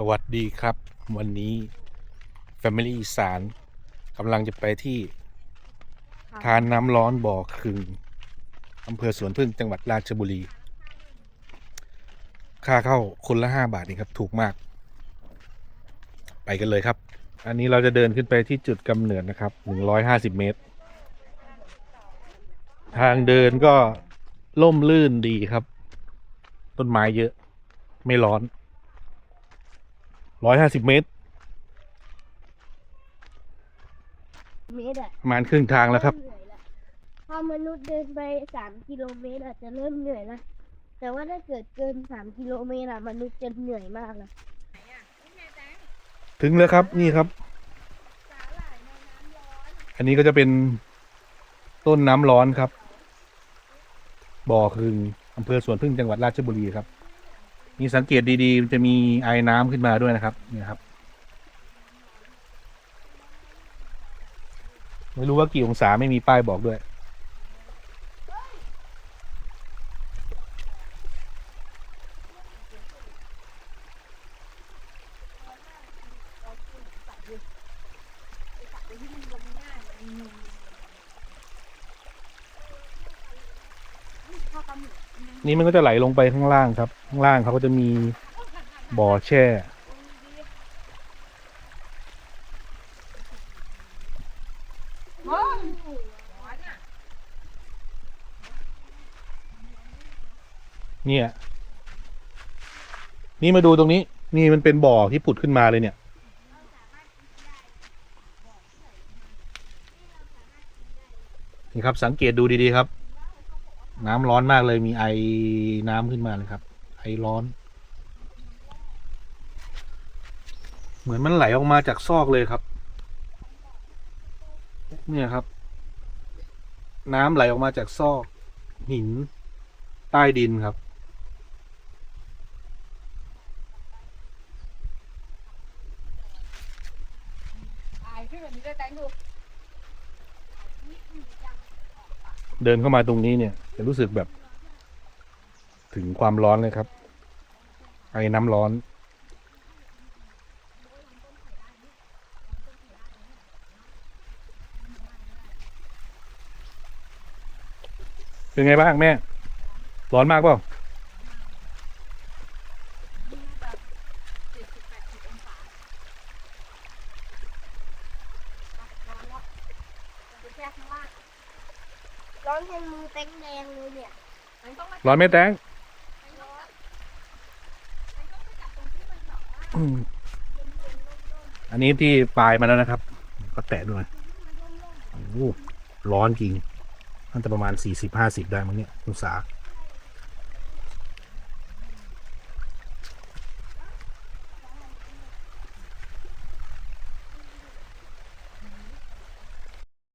สวัสดีครับ วันนี้ Family อีสานกำลังจะไปที่ทานน้ำร้อนบ่อคึงอำเภอสวนพึ่งจังหวัดราชบุรี ค่าเข้าคนละ5บาทเองครับ ถูกมาก ไปกันเลยครับ อันนี้เราจะเดินขึ้นไปที่จุดกำเนิดนะครับ150เมตร ทางเดินก็ล่มลื่นดีครับ ต้นไม้เยอะ ไม่ร้อน ร้อยห้าสิบเมตร เมตรอะประมาณครึ่งทางแล้วครับเริ่มเหนื่อยละพอมนุษย์เดินไปสามกิโลเมตรอาจจะเริ่มเหนื่อยละแต่ว่าถ้าเกิดเกินสามกิโลเมตรอะมนุษย์จะเหนื่อยมากละถึงแล้วครับนี่ครับ อันนี้ก็จะเป็นต้นน้ำร้อนครับ บ่อคึงอำเภอสวนพึ่งจังหวัดราชบุรีครับ นี่สังเกตดีๆ มันจะมีไอ้น้ำขึ้นมาด้วยนะครับนี่ครับ ไม่รู้ว่ากี่องศาไม่มีป้ายบอกด้วย นี่มันก็จะไหลลงไปข้างล่างครับ ข้างล่างเขาก็จะมีบ่อแช่ เนี่ย นี่มาดูตรงนี้ นี่มันเป็นบ่อที่ผุดขึ้นมาเลยเนี่ย นี่ครับสังเกตดูดีๆครับ น้ำร้อนมากเลยมีไอน้ำขึ้นมาเลยครับ ไอร้อน เหมือนมันไหลออกมาจากซอกเลยครับ เนี่ยครับ น้ำไหลออกมาจากซอก หิน ใต้ดินครับ เดินเข้ามาตรงนี้เนี่ย จะรู้สึกแบบ ถึงความร้อนเลยครับ ไอ้น้ำร้อน เป็นไงบ้างแม่ ร้อนมากเปล่า ร้อนแทนมือเต็งแดงเลยเนี่ยร้อนไหมแตงอืมอันนี้ที่ปลายมาแล้วนะครับ ก็แตะด้วยโอ้โหร้อนจริงน่าจะประมาณสี่สิบห้าสิบได้มั้งเนี่ยองศา